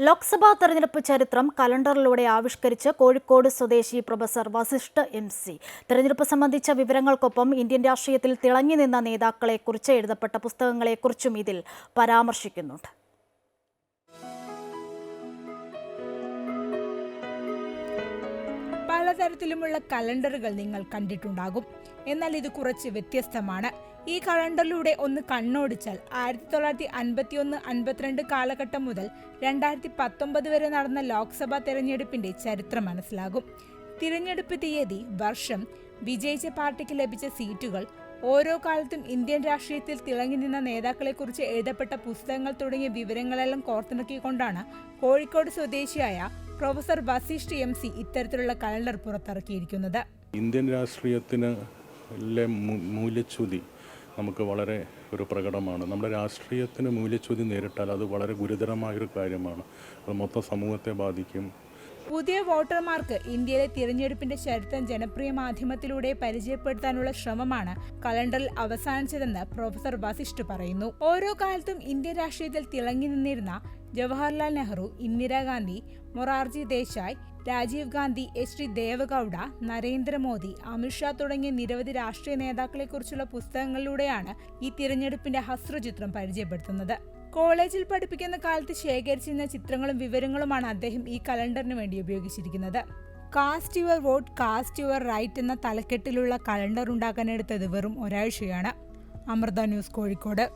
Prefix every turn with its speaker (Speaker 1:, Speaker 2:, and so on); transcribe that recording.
Speaker 1: ലോക്സഭാ തെരഞ്ഞെടുപ്പ് ചരിത്രം കലണ്ടറിലൂടെ ആവിഷ്കരിച്ച് കോഴിക്കോട് സ്വദേശി പ്രൊഫസർ വസിഷ്ഠ എം സി. തെരഞ്ഞെടുപ്പ് സംബന്ധിച്ച വിവരങ്ങൾക്കൊപ്പം ഇന്ത്യൻ രാഷ്ട്രീയത്തിൽ തിളങ്ങി നിന്ന നേതാക്കളെക്കുറിച്ച് എഴുതപ്പെട്ട പുസ്തകങ്ങളെക്കുറിച്ചും ഇതിൽ പരാമർശിക്കുന്നുണ്ട്.
Speaker 2: പലതരത്തിലുമുള്ള കലണ്ടറുകൾ നിങ്ങൾ കണ്ടിട്ടുണ്ടാകും. എന്നാൽ ഇത് കുറച്ച് വ്യത്യസ്തമാണ്. ഈ കലണ്ടറിലൂടെ ഒന്ന് കണ്ണോടിച്ചാൽ ആയിരത്തി തൊള്ളായിരത്തി അൻപത്തി ഒന്ന് അൻപത്തിരണ്ട് കാലഘട്ടം മുതൽ രണ്ടായിരത്തി പത്തൊമ്പത് വരെ നടന്ന ലോക്സഭാ തെരഞ്ഞെടുപ്പിന്റെ ചരിത്രം മനസ്സിലാകും. തിരഞ്ഞെടുപ്പ് തീയതി വർഷം വിജയിച്ച പാർട്ടിക്ക് ലഭിച്ച സീറ്റുകൾ ഓരോ കാലത്തും ഇന്ത്യൻ രാഷ്ട്രീയത്തിൽ തിളങ്ങി നിന്ന നേതാക്കളെക്കുറിച്ച് എഴുതപ്പെട്ട പുസ്തകങ്ങൾ തുടങ്ങിയ വിവരങ്ങളെല്ലാം കോർത്തിണക്കിക്കൊണ്ടാണ് കോഴിക്കോട് സ്വദേശിയായ പ്രൊഫസർ വസിഷ്ഠ എം സി ഇത്തരത്തിലുള്ള കലണ്ടർ പുറത്തിറക്കിയിരിക്കുന്നത്.
Speaker 3: ഇന്ത്യൻ രാഷ്ട്രീയത്തിന് മൂല്യച്യുതി നമുക്ക് വളരെ ഒരു പ്രകടമാണ്. നമ്മുടെ രാഷ്ട്രീയത്തിന് മൂല്യച്യുതി നേരിട്ടാൽ അത് വളരെ ഗുരുതരമായൊരു കാര്യമാണ്. അത് മൊത്തം സമൂഹത്തെ ബാധിക്കും.
Speaker 2: പുതിയ വോട്ടർമാർക്ക് ഇന്ത്യയിലെ തിരഞ്ഞെടുപ്പിന്റെ ചരിത്രം ജനപ്രിയ മാധ്യമത്തിലൂടെ പരിചയപ്പെടുത്താനുള്ള ശ്രമമാണ് കലണ്ടറിൽ അവസാനിച്ചതെന്ന് പ്രൊഫസർ വസിഷ്ഠ് പറയുന്നു. ഓരോ കാലത്തും ഇന്ത്യൻ രാഷ്ട്രീയത്തിൽ തിളങ്ങി നിന്നിരുന്ന ജവഹർലാൽ നെഹ്റു ഇന്ദിരാഗാന്ധി മൊറാർജി ദേശായ് രാജീവ് ഗാന്ധി എച്ച് ഡി ദേവഗൌഡ നരേന്ദ്രമോദി അമിത്ഷാ തുടങ്ങിയ നിരവധി രാഷ്ട്രീയ നേതാക്കളെക്കുറിച്ചുള്ള പുസ്തകങ്ങളിലൂടെയാണ് ഈ തിരഞ്ഞെടുപ്പിന്റെ ഹസ്രചിത്രം പരിചയപ്പെടുത്തുന്നത്. കോളേജിൽ പഠിപ്പിക്കുന്ന കാലത്ത് ശേഖരിച്ചിരുന്ന ചിത്രങ്ങളും വിവരങ്ങളുമാണ് അദ്ദേഹം ഈ കലണ്ടറിന് വേണ്ടി ഉപയോഗിച്ചിരിക്കുന്നത്. Cast your vote cast your right എന്ന തലക്കെട്ടിലുള്ള കലണ്ടർ ഉണ്ടാക്കാനെടുത്തത് വെറും ഒരാഴ്ചയാണ്. അമൃത ന്യൂസ് കോഴിക്കോട്.